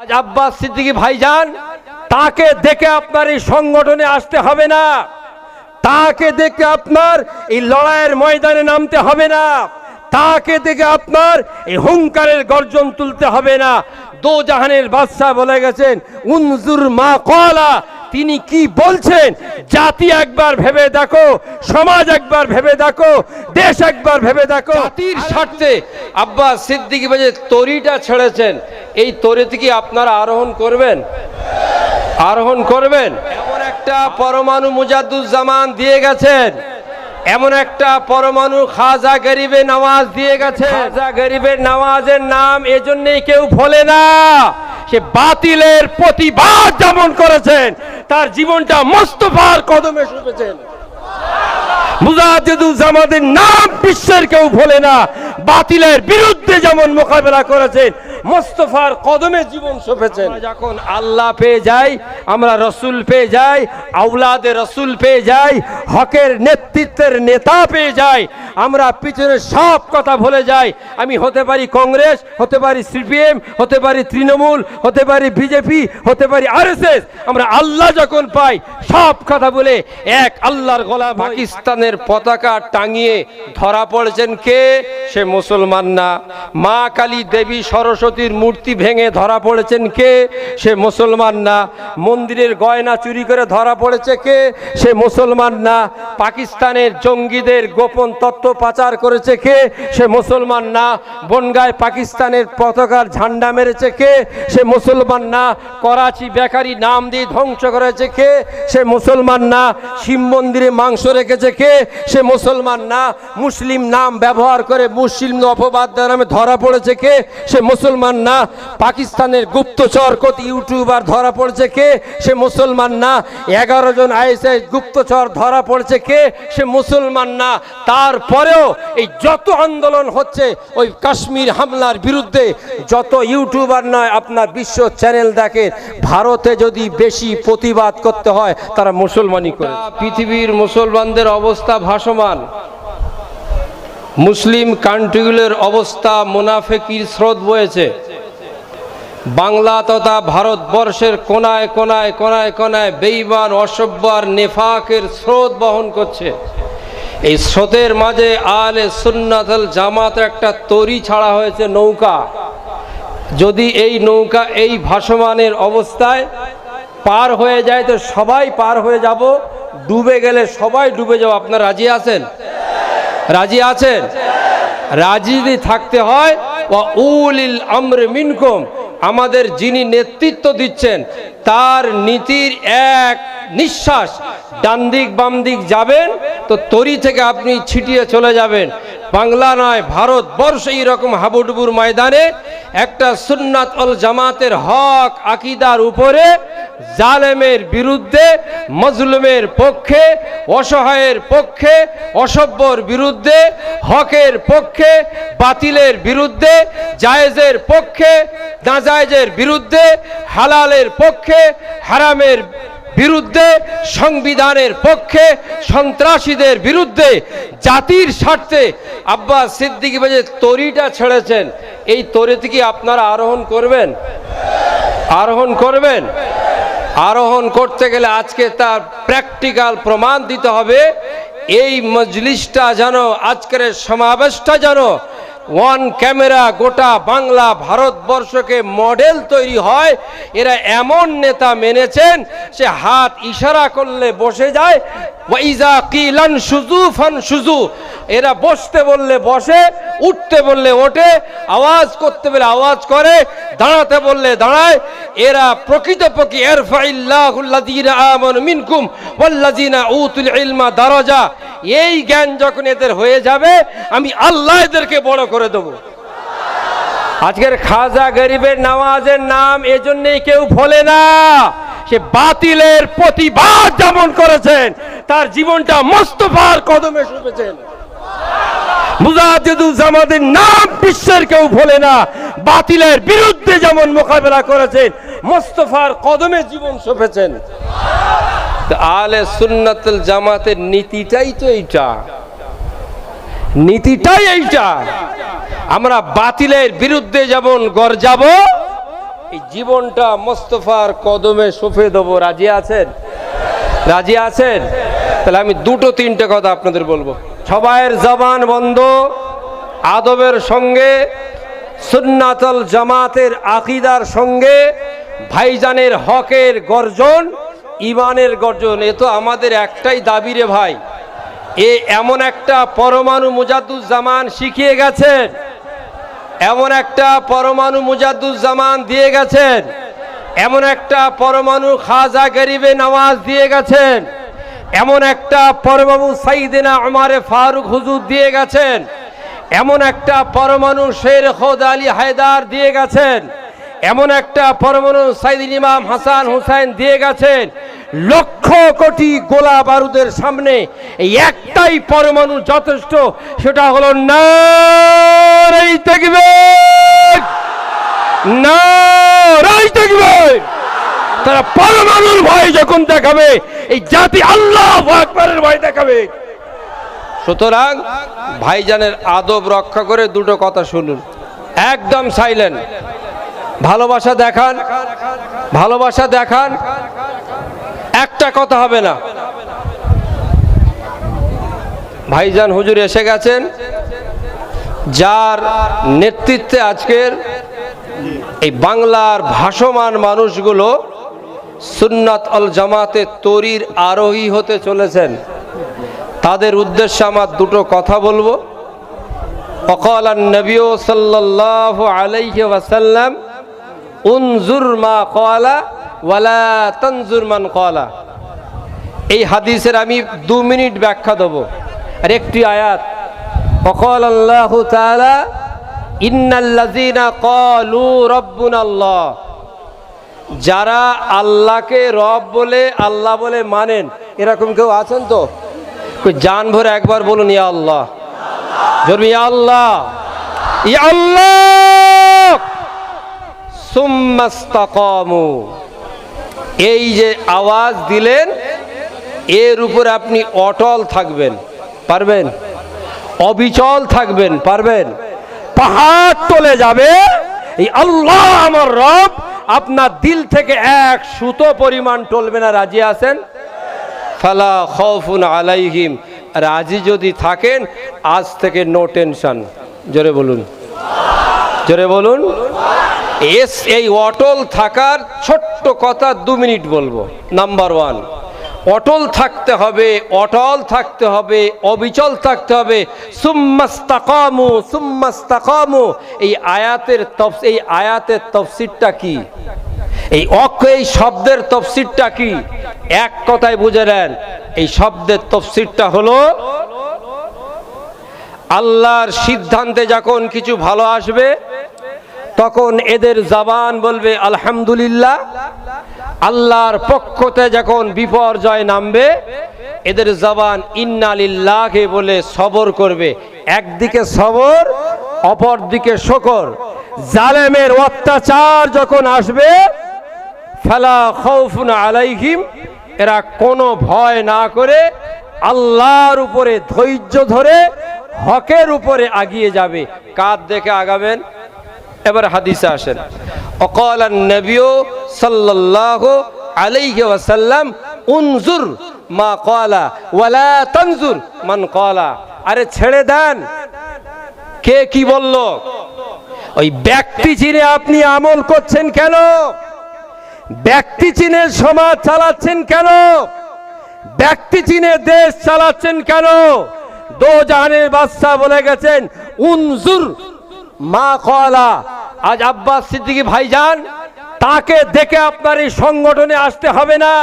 আজ আব্বাস সিদ্দিকী ভাইজান, তাকে দেখে আপনার এই সংগঠনে আসতে হবে না। তাকে দেখে আপনার এই লড়াইয়ের ময়দানে নামতে হবে না। তাকে দেখে আপনার এই হুঙ্কারের গর্জন তুলতে হবে না। দো জাহানের বাদশাহ বলে গেছেন, উনজুর মা কলা তিনি কি বলছেন? জাতি একবার ভেবে দেখো সমাজ একবার ভেবে দেখো দেশ একবার ভেবে দেখো। জাতির স্বার্থে আব্বাস সিদ্দিকী বাজে তরিটা ছেড়েছেন। এই তরিতে কি আপনারা আরোহণ করবেন? আরোহণ করবেন? এমন একটা পরমাণু মুজাদ্দুজ্জামান দিয়ে গেছেন। এমন একটা পরমাণু খাজা গরিবে নামাজ দিয়ে গেছে খাজা গরিবের নামাজের নাম এজন্যই কেউ ভোলে না। সে বাতিলের প্রতিবাদ যেমন করেছেন, তার জীবনটা মস্তফার কদমে শুনেছেন মুজাহিদুজ্জামানের নাম বিশ্বের কেউ ভোলে না। বাতিলের বিরুদ্ধে যেমন মোকাবেলা করেছেন মোস্তফার কদমে জীবন সঁপেছেন যখন আল্লাহ পেয়ে যাই আমরা রসুল পেয়ে যাই আউলাদে রসুল পেয়ে যাই হকের নেতৃত্বের নেতা পেয়ে যাই আমরা পিছনে সব কথা ভুলে যাই। আমি হতে পারি কংগ্রেস হতে পারি সিপিএম হতে পারি তৃণমূল হতে পারি বিজেপি হতে পারি আরএসএস। আমরা আল্লাহ যখন পাই সব কথা বলে এক আল্লাহর গলা পাকিস্তানের পতাকা টাঙিয়ে ধরা পড়েছেন কে? সে মুসলমান না। মা কালী দেবী সরস্বতীর মূর্তি ভেঙে ধরা পড়েছেন কে? সে মুসলমান না। মন্দিরের গয়না চুরি করে ধরা পড়েছে কে? সে মুসলমান না। পাকিস্তানের জঙ্গিদের গোপন তত্ত্ব পাচার করেছে কে? সে মুসলমান না। বনগায় পাকিস্তানের পতাকার ঝান্ডা মেরেছে কে? সে মুসলমান না। করাচি বেকারি নাম দিয়ে ধ্বংস করেছে কে? সে মুসলমান না। শিব মন্দিরে মাংস রেখেছে কে? সে মুসলমান না। মুসলিম নাম ব্যবহার করে মুসলিম অপবাদ নামে ধরা পড়েছে কে? সে মুসলমান না, পাকিস্তানের গুপ্তচর কত ইউটিউবার ধরা পড়েছে কে? সে মুসলমান না। এগারো জন আইএসআই গুপ্তচর ধরা পড়েছে কে? সে মুসলমান না। তারপরেও এই যত আন্দোলন হচ্ছে, ওই কাশ্মীর হামলার বিরুদ্ধে যত ইউটিউবার নয়, আপনার বিশ্ব চ্যানেল দেখেন ভারতে যদি বেশি প্রতিবাদ করতে হয়, তারা মুসলমানই করে। পৃথিবীর মুসলমানদের অবস্থা ভাসমান। মুসলিম কান্ট্রিগুলোর অবস্থা মুনাফেকির স্রোত বয়েছে। বাংলা তথা ভারতবর্ষের কোনায় কোনায় কোনায় কোনায় বেইমান, অসভ্য আর নেফাকের স্রোত বহন করছে। এই স্রোতের মাঝে আলে সুন্নাতল জামাতের একটা তরি ছাড়া হয়েছে নৌকা। যদি এই নৌকা এই ভাসমানের অবস্থায় পার হয়ে যায়, তো সবাই পার হয়ে যাব। ডুবে গেলে সবাই ডুবে যাব আপনার রাজি আছেন? রাজি আছেন? রাজি যদি থাকতে হয় উলিল আমর মিনকুম। আমাদের যিনি নেতৃত্ব দিচ্ছেন, তার নীতির এক নিঃশ্বাস ডান দিক, বাম দিক যাবেন, তো তরি থেকে আপনি ছিটিয়ে চলে যাবেন। বাংলা নয়, ভারতবর্ষ এইরকম হাবুডুবুর ময়দানে একটা সুন্নাত অল জামাতের হক আকিদার উপরে জালেমের বিরুদ্ধে, মজলুমের পক্ষে, অসহায়ের পক্ষে, অসভ্যর বিরুদ্ধে, হকের পক্ষে, বাতিলের বিরুদ্ধে, জায়েজের পক্ষে নাজায়েজের বিরুদ্ধে, হালালের পক্ষে, হারামের বিরুদ্ধে, সংবিধানের পক্ষে, সন্ত্রাসীদের বিরুদ্ধে, জাতির স্বার্থে আব্বাস সিদ্দিকী বাজে তরিটা ছেড়েছেন। এই তরিতে কি আপনারা আরোহণ করবেন? আরোহণ করবেন? আরোহণ করতে গেলে আজকে তার প্র্যাকটিক্যাল প্রমাণ দিতে হবে। এই মজলিসটা যেন, আজকের সমাবেশটা যেন ওয়ান ক্যামেরা গোটা বাংলা ভারতবর্ষকে মডেল তৈরি হয়। এরা এমন নেতা মেনেছেন, সে হাত ইশারা করলে বসে যায়। সুজু ফান সুজু এরা বসতে বললে বসে, উঠতে বললে ওঠে, আওয়াজ করতে বলে আওয়াজ করে, দাঁড়াতে বললে দাঁড়ায়। এরা প্রকৃতপক্ষে এরফাইল্লাহুল্লাযীনা আমানু মিনকুম এই জ্ঞান যখন এদের হয়ে যাবে, আমি আল্লাহ এদেরকে বড় করে দেব। আজকের খাজা গরিবের নামাজের নাম এজন্যই কেউ ভোলে না। সে বাতিলের প্রতিবাদ যেমন করেছেন, তার জীবনটা মোস্তফার কদমে শুনেছেন নাম বিশ্বের কেউ ভোলে না, বাতিলের বিরুদ্ধে যেমন মোকাবেলা করেছেন, মোস্তফার কদমে জীবন সঁপেছেন। আলে সুন্নাতুল জামাতের নীতিটাই তো এইটা। নীতিটাই এইটা। আমরা বাতিলের বিরুদ্ধে যেমন গর্জাবো এই জীবনটা মোস্তফার কদমে সফে দেবো। রাজি আছেন? রাজি আছেন? তাহলে আমি দুটো তিনটে কথা আপনাদের বলব। সবাইয়ের জবান বন্ধ, আদবের সঙ্গে, সুন্নাতল জামাতের আকিদার সঙ্গে, ভাইজানের হকের গর্জন ইমানের গর্জন, এ তো আমাদের একটাই দাবি রে ভাই। এ এমন একটা পরমাণু মুজাদুজ্জামান শিখিয়ে গেছেন। এমন একটা পরমাণু মুজাদুজ্জামান দিয়ে গেছেন। এমন একটা পরমাণু খাজা গরিবে নওয়াজ দিয়ে গেছেন। এমন একটা পরমাণু সাইদিনা আমারে ফারুক হুজুর দিয়ে গেছেন। এমন একটা পরমাণু শের খোদ আলী হায়দার দিয়ে গেছেন। এমন একটা পরমাণু সাইদিন ইমাম হাসান হুসাইন দিয়ে গেছেন। লক্ষ কোটি গোলা বারুদের সামনে এই একটাই পরমাণু যথেষ্ট, সেটা হলো নারাই তাকবীর তারা পরমাণুর ভয় যখন দেখাবে, এই জাতি আল্লাহ আকবরের ভয় দেখাবে। সুতরাং ভাইজানের আদব রক্ষা করে দুটো কথা শুনুন। একদম সাইলেন্ট ভালোবাসা দেখান। ভালোবাসা দেখান। কথা হবে না। ভাইজান হুজুর এসে গেছেন। যার নেতৃত্বে আজকের এই বাংলার ভাসমান মানুষগুলো সুন্নাত আল জামাতে তরির আরোহী হতে চলেছেন। তাদের উদ্দেশ্যে আমার দুটো কথা বলব। অকাল আলাইহি ওয়াসাল্লাম ওয়ালা এই হাদিসের আমি দু মিনিট ব্যাখ্যা দেবো। আর একটি আয়াত, অকল আল্লাহ ক্বালু রাব্বুনা আল্লাহ যারা আল্লাহকে রব বলে, আল্লাহ বলে মানেন, এরকম কেউ আছেন তো? জান ভরে একবার বলুন, ইয়া আল্লাহ। ইয়া আল্লাহ। ইয়া আল্লাহ। সুম্মাস্তাকামু। এই যে আওয়াজ দিলেন এর উপর আপনি অটল থাকবেন, পারবেন? অবিচল থাকবেন, পারবেন? পাহাড় চলে যাবে, এই আল্লাহ আমার রব আপনার দিল থেকে এক সুতো পরিমাণ টলবে না, রাজি আছেন? ফালা খফুন আলাইহিম। রাজি যদি থাকেন, আজ থেকে নো টেনশন। জোরে বলুন। জোরে বলুন। এস, এই অটল থাকার ছোট্ট কথা দু মিনিট বলব। Number one. অটল থাকতে হবে, অটল থাকতে হবে, অবিচল থাকতে হবে। সুম্মাস্তাকামু সুম্মাস্তাকামু। এই আয়াতের তফ এই আয়াতের তফসিরটা কি? এই অক্ষ এই শব্দের তফসিরটা কি? এক কথায় বুঝে নেন, এই শব্দের তফসিরটা হলো, আল্লাহর সিদ্ধান্তে যখন কিছু ভালো আসবে, তখন এদের জবান বলবে, আলহামদুলিল্লাহ। আল্লাহর পক্ষতে যখন বিপর্যয় নামবে, এদের জবান ইন্নালিল্লাহকে বলে সবর করবে। একদিকে সবর অপর দিকে শকর। জালেমের অত্যাচার যখন আসবে, ফালা খৌফুন আলাইহিম, এরা কোনো ভয় না করে আল্লাহর উপরে ধৈর্য ধরে হকের উপরে আগিয়ে যাবে। কার দেখে আগাবেন? এবার হাদিসে আসেন। সাল্লাহ আলাইহি ওয়াসাল্লাম, উনজুর মা কলা ওয়ালা মান কলা আরে ছেড়ে দেন। কে কি বলল? ওই ব্যক্তি চিনে আপনি আমল করছেন কেন? ব্যক্তি চিনে সমাজ চালাচ্ছেন কেন? ব্যক্তি চিনে দেশ চালাচ্ছেন কেন? দো জাহানের বাদশাহ বলে গেছেন, উনজুর মা কলা আজ আব্বাস সিদ্দিকী ভাইজান, তাকে দেখে আপনার এই সংগঠনে আসতে হবে না।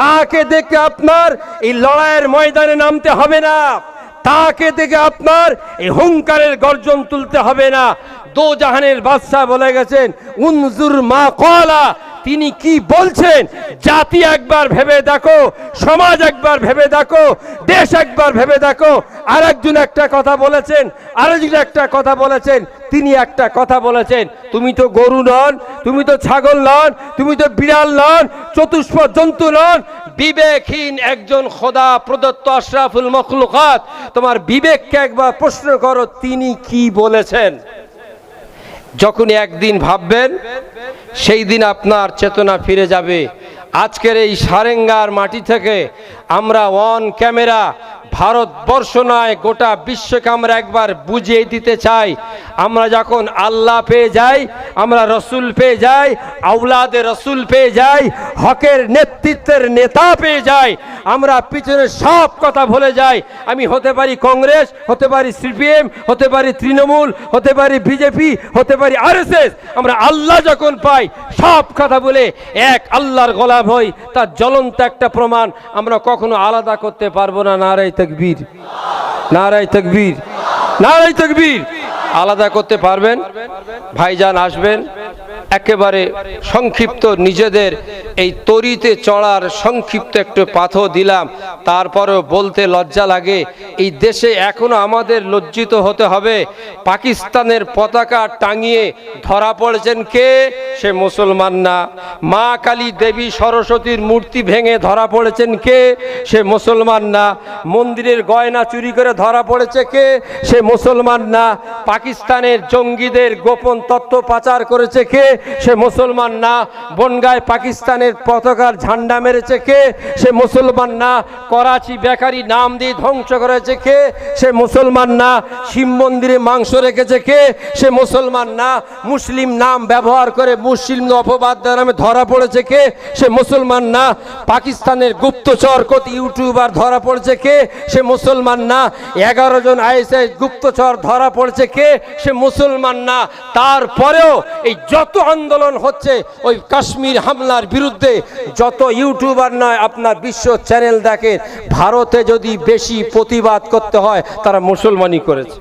তাকে দেখে আপনার এই লড়াইয়ের ময়দানে নামতে হবে না। তাকে দেখে আপনার এই হুঙ্কারের গর্জন তুলতে হবে না। দো জাহানের বাদশাহ বলে গেছেন, উনজুর মা কলা তিনি কি বলছেন? জাতি একবার ভেবে দেখো, সমাজ একবার ভেবে দেখো, দেশ একবার ভেবে দেখো। আরেকজন একটা কথা বলেছেন, আরেকজন একটা কথা বলেছেন, তিনি একটা কথা বলেছেন। তুমি তো গরু নন, তুমি তো ছাগল নন, তুমি তো বিড়াল নন চতুষ্প জন্তু নন। বিবেকহীন একজন খোদা প্রদত্ত আশরাফুল মখলুকাত। তোমার বিবেককে একবার প্রশ্ন করো, তিনি কি বলেছেন? যখনই একদিন ভাববেন, সেই দিন আপনার চেতনা ফিরে যাবে। আজকের এই সারেঙ্গার মাটি থেকে আমরা অন ক্যামেরা, ভারতবর্ষ নয়, গোটা বিশ্বকে আমরা একবার বুঝিয়ে দিতে চাই। আমরা যখন আল্লাহ পেয়ে যাই, আমরা রসুল পেয়ে যাই আউলাদে রসুল পেয়ে যাই, হকের নেতৃত্বের নেতা পেয়ে যাই আমরা পিছনে সব কথা ভুলে যাই। আমি হতে পারি কংগ্রেস, হতে পারি সিপিএম, হতে পারি তৃণমূল, হতে পারি বিজেপি, হতে পারি আরএসএস। আমরা আল্লাহ যখন পাই, সব কথা বলে এক আল্লাহর গোলাম হই, তার জ্বলন্ত একটা প্রমাণ আমরা কখনো আলাদা করতে পারব না। নারাই তকবীর। নারাই তকবীর। নারাই তকবীর। আলাদা করতে পারবেন? ভাইজান আসবেন? একেবারে সংক্ষিপ্ত নিজেদের এই তরিতে চড়ার সংক্ষিপ্ত একটু পাথর দিলাম। তারপরেও বলতে লজ্জা লাগে, এই দেশে এখনও আমাদের লজ্জিত হতে হবে। পাকিস্তানের পতাকা টাঙিয়ে ধরা পড়েছেন কে? সে মুসলমান না। মা কালী দেবী সরস্বতীর মূর্তি ভেঙে ধরা পড়েছেন কে? সে মুসলমান না। মন্দিরের গয়না চুরি করে ধরা পড়েছে কে? সে মুসলমান না। পাকিস্তানের জঙ্গিদের গোপন তত্ত্ব পাচার করেছে কে? সে মুসলমান না। বনগায় পাকিস্তানের পতাকার ঝান্ডা মেরেছে কে? সে মুসলমান না। করাচি বেকারি নাম দিয়ে ধ্বংস করেছে কে? সে মুসলমান না। শিব মন্দিরে মাংস রেখেছে কে? সে মুসলমান না। মুসলিম নাম ব্যবহার করে মুসলিম অপবাদ নামে ধরা পড়েছে কে? সে মুসলমান না। পাকিস্তানের গুপ্তচর কত ইউটিউবার ধরা পড়েছে কে? সে মুসলমান না। এগারো জন আইএসআই গুপ্তচর ধরা পড়েছে কে? সে মুসলমান না। তারপরেও এই যত আন্দোলন হচ্ছে ওই কাশ্মীর হামলার বিরুদ্ধে। যত ইউটিউবার নয়, আপনার বিশ্ব চ্যানেল দেখেন, ভারতে যদি বেশি প্রতিবাদ করতে হয়, তারা মুসলমানই করেছে।